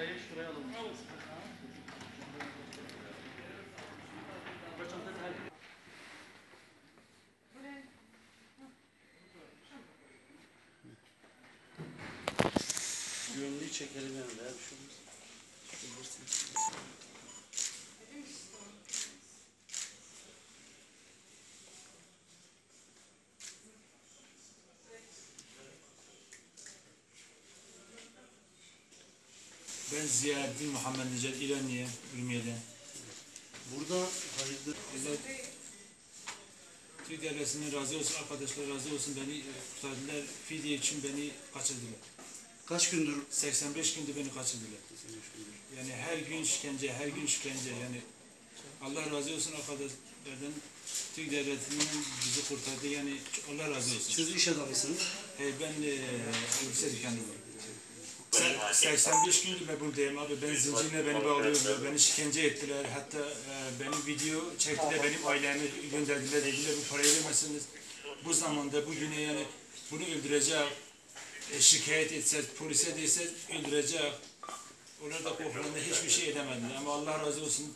Çayı şuraya alalım. Gömleği çekelim yanında ya Ben Ziyaettin Muhammed Necat İlaniye, Ürmiye'den. Burada hayırdır. Allah Türk devletinin razı olsun, arkadaşlar razı olsun beni e, kurtardılar. Fidye için beni kaçırdılar. Kaç gündür 85 günde beni kaçırdılar. Yani her gün işkence, her gün işkence. Yani Allah razı olsun arkadaşlardan. Türk devletinin bizi kurtardı. Yani Allah razı olsun. siz iş adamısınız? Hey, ben e, elbise dükkanı var. Se- 85 gündür ben buradayım abi. Ben zincirle beni bağlıyorlar, beni işkence ettiler. Hatta e, beni video çektiler, benim ailemi gönderdiler. Dediler bu parayı vermezseniz bu zamanda, bu güne yani bunu öldürecek. E, şikayet etse, polise değse öldürecek. Onlar da korkularında hiçbir şey edemediler. Ama Allah razı olsun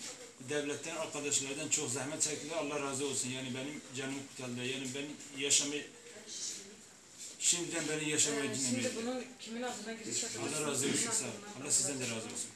devletten, arkadaşlardan çok zahmet çektiler. Allah razı olsun. Yani benim canımı kurtardılar. Yani ben yaşamayı Şimdiden beni yaşamayı Ee, dinlemeyi. Şimdi bunun kimin adına yapacağız? Allah razı olsun. Allah sizden de razı olsun.